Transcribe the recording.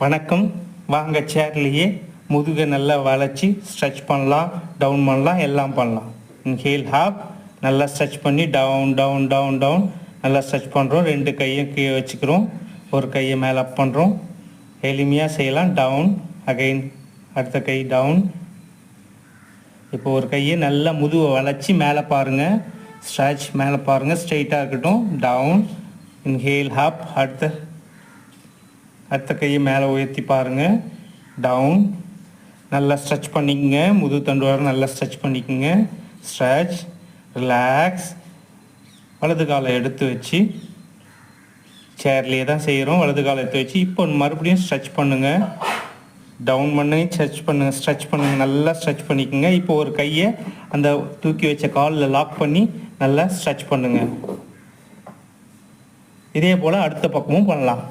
வணக்கம். வாங்க சேர்லேயே முதுகை நல்லா வளைச்சி ஸ்ட்ரெச் பண்ணலாம் டவுன் பண்ணலாம் எல்லாம் பண்ணலாம். ஹீல் ஹாப் நல்லா ஸ்ட்ரெச் பண்ணி டவுன் டவுன் டவுன் டவுன் நல்லா ஸ்ட்ரெச் பண்ணுறோம் ரெண்டு கையும் கீழே வச்சுக்கிறோம். ஒரு கையை மேலே அப் பண்ணுறோம் எளிமையாக செய்யலாம். டவுன் அகைன் அடுத்த கை டவுன் இப்போ ஒரு கையை நல்லா முதுவை வளைச்சி மேலே பாருங்கள் ஸ்ட்ரெச் மேலே பாருங்கள் ஸ்ட்ரெயிட்டாக இருக்கட்டும். டவுன் இன்ஹேல் ஹாப் அடுத்த அடுத்த கையை மேலே உயர்த்தி பாருங்கள் டவுன் நல்லா ஸ்ட்ரெச் பண்ணிக்கோங்க. முது தண்டுவாரம் நல்லா ஸ்ட்ரெச் பண்ணிக்கோங்க. ஸ்ட்ரெச் ரிலாக்ஸ் வலது காலை எடுத்து வச்சு சேர்லேயே தான் செய்கிறோம் வலது காலை எடுத்து வச்சு இப்போ மறுபடியும் ஸ்ட்ரெச் பண்ணுங்கள் டவுன் பண்ணி ஸ்ட்ரெச் பண்ணுங்கள் ஸ்ட்ரெச் பண்ணுங்க. நல்லா ஸ்ட்ரெச் பண்ணிக்கோங்க. இப்போ ஒரு கையை அந்த தூக்கி வச்ச காலில் லாக் பண்ணி நல்லா ஸ்ட்ரெச் பண்ணுங்க. இதே போல் அடுத்த பக்கமும் பண்ணலாம்.